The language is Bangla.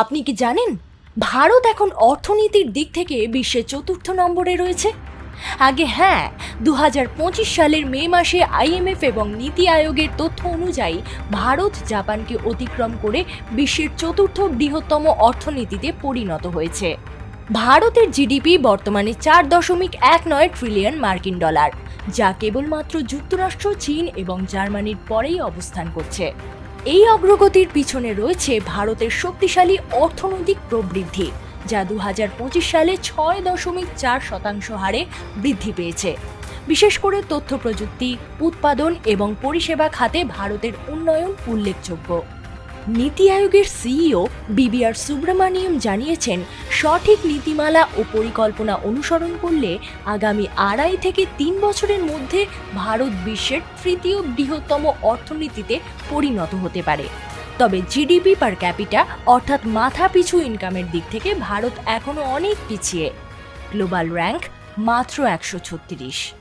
আপনি কি জানেন, ভারত এখন অর্থনীতির দিক থেকে বিশ্বের চতুর্থ নম্বরে রয়েছে? আগে হ্যাঁ দু হাজার পঁচিশ সালের মে মাসে আইএমএফ এবং নীতি আয়োগের তথ্য অনুযায়ী ভারত জাপানকে অতিক্রম করে বিশ্বের চতুর্থ বৃহত্তম অর্থনীতিতে পরিণত হয়েছে। ভারতের জিডিপি বর্তমানে চার দশমিক এক নয় ট্রিলিয়ন মার্কিন ডলার, যা কেবলমাত্র যুক্তরাষ্ট্র, চীন এবং জার্মানির পরেই অবস্থান করছে। এই অগ্রগতির পিছনে রয়েছে ভারতের শক্তিশালী অর্থনৈতিক প্রবৃদ্ধি, যা দু হাজার পঁচিশ সালে ছয় দশমিক চার শতাংশ হারে বৃদ্ধি পেয়েছে। বিশেষ করে তথ্য প্রযুক্তি উৎপাদন এবং পরিষেবা খাতে ভারতের উন্নয়ন উল্লেখযোগ্য। নীতি আয়োগের সিইও বিবিআর সুব্রমণিয়ম জানিয়েছেন, সঠিক নীতিমালা ও পরিকল্পনা অনুসরণ করলে আগামী আড়াই থেকে তিন বছরের মধ্যে ভারত বিশ্বের তৃতীয় বৃহত্তম অর্থনীতিতে পরিণত হতে পারে। তবে জিডিপি পার ক্যাপিটা অর্থাৎ মাথা পিছু ইনকামের দিক থেকে ভারত এখনও অনেক পিছিয়ে। গ্লোবাল র্যাঙ্ক মাত্র একশো ছত্রিশ।